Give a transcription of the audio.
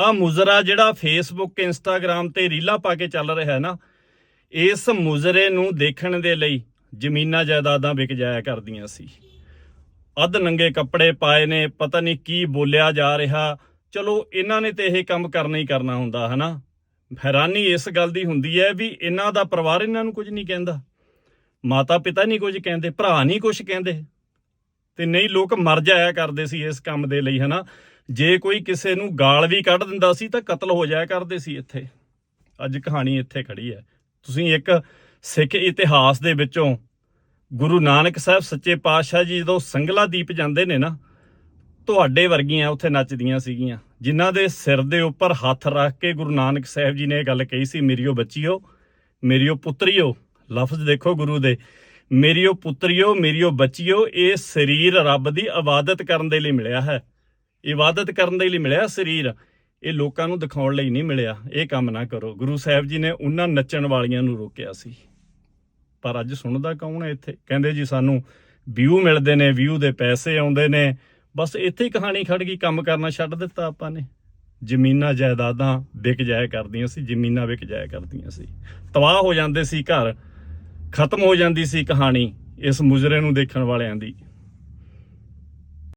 ਆ ਮੁਜ਼ਰਾ ਜਿਹੜਾ Facebook Instagram ਤੇ ਰੀਲਾਂ ਪਾ ਕੇ ਚੱਲ ਰਿਹਾ ਹੈ ਨਾ, ਇਸ ਮੁਜ਼ਰੇ ਨੂੰ ਦੇਖਣ ਦੇ ਲਈ ਜ਼ਮੀਨਾਂ ਜਾਇਦਾਦਾਂ ਵਿਕ ਜਾਇਆ ਕਰਦੀਆਂ ਸੀ। ਅੱਧ ਨੰਗੇ ਕੱਪੜੇ ਪਾਏ ਨੇ, ਪਤਾ ਨਹੀਂ ਕੀ ਬੋਲਿਆ ਜਾ ਰਿਹਾ। ਚਲੋ, ਇਹਨਾਂ ਨੇ ਤੇ ਇਹ ਕੰਮ ਕਰਨਾ ਹੀ ਕਰਨਾ ਹੁੰਦਾ, ਹਨਾ? ਹੈਰਾਨੀ ਇਸ ਗੱਲ ਦੀ ਹੁੰਦੀ ਹੈ ਵੀ ਇਹਨਾਂ ਦਾ ਪਰਿਵਾਰ ਇਹਨਾਂ ਨੂੰ ਕੁਝ ਨਹੀਂ ਕਹਿੰਦਾ। ਮਾਤਾ ਪਿਤਾ ਨਹੀਂ ਕੁਝ ਕਹਿੰਦੇ, ਭਰਾ ਨਹੀਂ ਕੁਝ ਕਹਿੰਦੇ। ਤੇ ਨਹੀਂ, ਲੋਕ ਮਰ ਜਾਇਆ ਕਰਦੇ ਸੀ ਇਸ ਕੰਮ ਦੇ ਲਈ, ਹਨਾ? ਜੇ ਕੋਈ ਕਿਸੇ ਨੂੰ ਗਾਲ ਵੀ ਕੱਢ ਦਿੰਦਾ ਸੀ ਤਾਂ ਕਤਲ ਹੋ ਜਾਇਆ ਕਰਦੇ ਸੀ ਇੱਥੇ। ਅੱਜ ਕਹਾਣੀ ਇੱਥੇ ਖੜੀ ਹੈ। ਤੁਸੀਂ ਇੱਕ ਸਿੱਖ ਇਤਿਹਾਸ ਦੇ ਵਿੱਚੋਂ ਗੁਰੂ ਨਾਨਕ ਸਾਹਿਬ ਸੱਚੇ ਪਾਤਸ਼ਾਹ ਜੀ ਜਦੋਂ ਸੰਗਲਾ ਦੀਪ ਜਾਂਦੇ ਨੇ ਨਾ, ਤੁਹਾਡੇ ਵਰਗੀਆਂ ਉੱਥੇ ਨੱਚਦੀਆਂ ਸੀਗੀਆਂ। ਜਿਨ੍ਹਾਂ ਦੇ ਸਿਰ ਦੇ ਉੱਪਰ ਹੱਥ ਰੱਖ ਕੇ ਗੁਰੂ ਨਾਨਕ ਸਾਹਿਬ ਜੀ ਨੇ ਇਹ ਗੱਲ ਕਹੀ ਸੀ, ਮੇਰੀਓ ਬੱਚੀਓ, ਮੇਰੀਓ ਪੁੱਤਰੀਓ। ਲਫ਼ਜ਼ ਦੇਖੋ ਗੁਰੂ ਦੇ, ਮੇਰੀਓ ਪੁੱਤਰੀਓ, ਮੇਰੀਓ ਬੱਚੀਓ, ਇਹ ਸਰੀਰ ਰੱਬ ਦੀ ਇਬਾਦਤ ਕਰਨ ਦੇ ਲਈ ਮਿਲਿਆ ਹੈ। ਇਬਾਦਤ ਕਰਨ ਦੇ ਲਈ ਮਿਲਿਆ ਸਰੀਰ, ਇਹ ਲੋਕਾਂ ਨੂੰ ਦਿਖਾਉਣ ਲਈ ਨਹੀਂ ਮਿਲਿਆ। ਇਹ ਕੰਮ ਨਾ ਕਰੋ। ਗੁਰੂ ਸਾਹਿਬ ਜੀ ਨੇ ਉਹਨਾਂ ਨੱਚਣ ਵਾਲੀਆਂ ਨੂੰ ਰੋਕਿਆ ਸੀ। ਪਰ ਅੱਜ ਸੁਣਦਾ ਕੌਣ ਹੈ ਇੱਥੇ? ਕਹਿੰਦੇ ਜੀ, ਸਾਨੂੰ ਵਿਊ ਮਿਲਦੇ ਨੇ, ਵਿਊ ਦੇ ਪੈਸੇ ਆਉਂਦੇ ਨੇ। ਬਸ ਇੱਥੇ ਹੀ ਕਹਾਣੀ ਖੜ ਗਈ, ਕੰਮ ਕਰਨਾ ਛੱਡ ਦਿੱਤਾ ਆਪਾਂ ਨੇ। ਜ਼ਮੀਨਾਂ ਜਾਇਦਾਦਾਂ ਵਿਕ ਜਾਇਆ ਕਰਦੀਆਂ ਸੀ, ਜ਼ਮੀਨਾਂ ਵਿਕ ਜਾਇਆ ਕਰਦੀਆਂ ਸੀ। ਤਬਾਹ ਹੋ ਜਾਂਦੇ ਸੀ ਘਰ, ਖਤਮ ਹੋ ਜਾਂਦੀ ਸੀ ਕਹਾਣੀ ਇਸ ਮੁਜਰੇ ਨੂੰ ਦੇਖਣ ਵਾਲਿਆਂ ਦੀ।